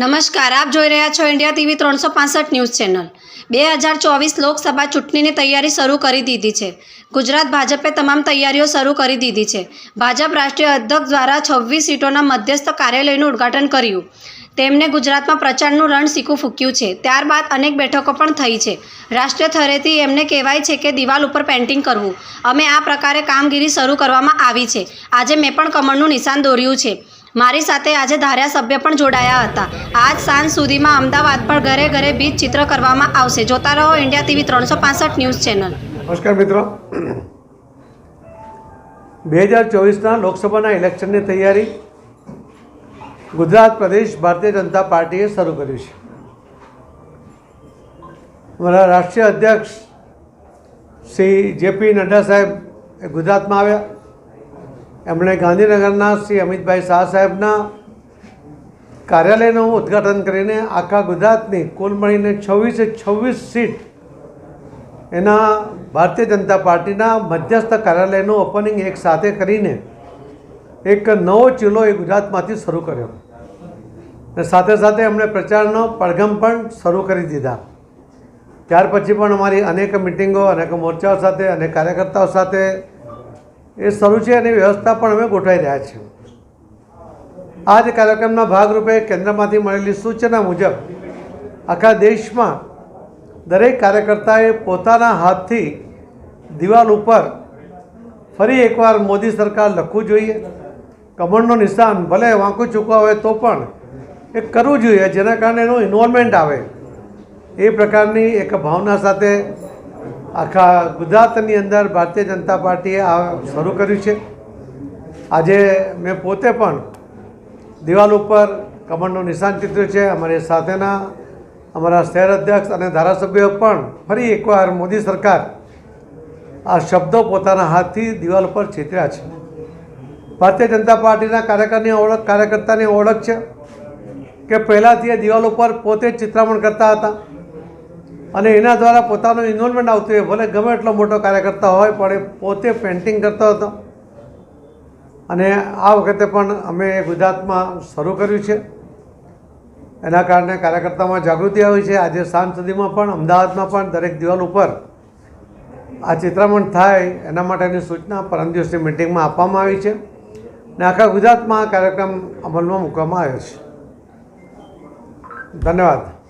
નમસ્કાર, આપ જોઈ રહ્યા છો ઇન્ડિયા ટીવી ત્રણસો પાસઠ ન્યૂઝ ચેનલ. બે હજાર ચોવીસ લોકસભા ચૂંટણીની તૈયારી શરૂ કરી દીધી છે. ગુજરાત ભાજપે તમામ તૈયારીઓ શરૂ કરી દીધી છે. ભાજપ રાષ્ટ્રીય અધ્યક્ષ દ્વારા છવ્વીસ સીટોના મધ્યસ્થ કાર્યાલયનું ઉદ્ઘાટન કર્યું. તેમને ગુજરાતમાં પ્રચારનું રણ શીખું ફૂક્યું છે. ત્યારબાદ અનેક બેઠકો પણ થઈ છે. રાષ્ટ્રીય થરેથી એમને કહેવાય છે કે દિવાલ ઉપર પેઇન્ટિંગ કરવું. અમે આ પ્રકારે કામગીરી શરૂ કરવામાં આવી છે. આજે મેં પણ કમળનું નિશાન દોર્યું છે. મારી સાથે આજે ધારાસભ્ય પણ જોડાયા હતા. આજ સાંજ સુધીમાં અમદાવાદ પર ઘરે ઘરે બીજ ચિત્ર કરવામાં આવશે. જોતા રહો ઇન્ડિયા ટીવી ત્રણસો પાસઠ ન્યૂઝ ચેનલ. નમસ્કાર મિત્રો. બે હજાર ચોવીસના લોકસભાના ઇલેક્શનની તૈયારી ગુજરાત પ્રદેશ ભારતીય જનતા પાર્ટીએ શરૂ કર્યું છે. મારા રાષ્ટ્રીય અધ્યક્ષ શ્રી જેપી નડ્ડા સાહેબ ગુજરાતમાં આવ્યા. એમણે ગાંધીનગરના શ્રી અમિતભાઈ શાહ સાહેબના કાર્યાલયનું ઉદ્ઘાટન કરીને આખા ગુજરાતની કુલ મળીને છવ્વીસે છવ્વીસ સીટ એના ભારતીય જનતા પાર્ટીના મધ્યસ્થ કાર્યાલયનું ઓપનિંગ એક સાથે કરીને એક નવો ચીલો એ ગુજરાતમાંથી શરૂ કર્યો. અને સાથે સાથે એમણે પ્રચારનો પડઘમ પણ શરૂ કરી દીધા. ત્યાર પછી પણ અમારી અનેક મિટિંગો, અનેક મોરચાઓ સાથે, અનેક કાર્યકર્તાઓ સાથે એ શરૂ છે અને વ્યવસ્થા પણ અમે ગોઠવાઈ રહ્યા છીએ. આ જ કાર્યક્રમના ભાગરૂપે કેન્દ્રમાંથી મળેલી સૂચના મુજબ આખા દેશમાં દરેક કાર્યકર્તાએ પોતાના હાથથી દિવાલ ઉપર ફરી એકવાર મોદી સરકાર લખવું જોઈએ. કમળનું નિશાન ભલે વાંકું ચૂકવા હોય તો પણ એ કરવું જોઈએ, જેના કારણે એનું ઇન્વોલ્વમેન્ટ આવે. એ પ્રકારની એક ભાવના સાથે આખા ગુજરાતની અંદર ભારતીય જનતા પાર્ટીએ આ શરૂ કર્યું છે. આજે મેં પોતે પણ દિવાલ ઉપર કમળનું નિશાન ચિત્ર્યું છે. અમારી સાથેના અમારા શહેર અધ્યક્ષ અને ધારાસભ્યો પણ ફરી એકવાર મોદી સરકાર આ શબ્દો પોતાના હાથથી દિવાલ ઉપર ચિત્ર્યા છે. ભારતીય જનતા પાર્ટીના કાર્યકરની ઓળખ, કાર્યકર્તાની ઓળખ છે કે પહેલાંથી એ દિવાલ ઉપર પોતે જ ચિત્રામણ કરતા હતા. અને એના દ્વારા પોતાનું ઇન્વોલ્વમેન્ટ આવતું હોય, ભલે ગમે એટલો મોટો કાર્યકર્તા હોય, પણ એ પોતે પેઇન્ટિંગ કરતો હતો. અને આ વખતે પણ અમે ગુજરાતમાં શરૂ કર્યું છે. એના કારણે કાર્યકર્તામાં જાગૃતિ આવી છે. આજે સાંજ સુધીમાં પણ, અમદાવાદમાં પણ દરેક દિવાલ ઉપર આ ચિત્રામણ થાય એના માટેની સૂચના પરમ દિવસની મિટિંગમાં આપવામાં આવી છે. અને આખા ગુજરાતમાં આ કાર્યક્રમ અમલમાં મૂકવામાં આવ્યો છે. ધન્યવાદ.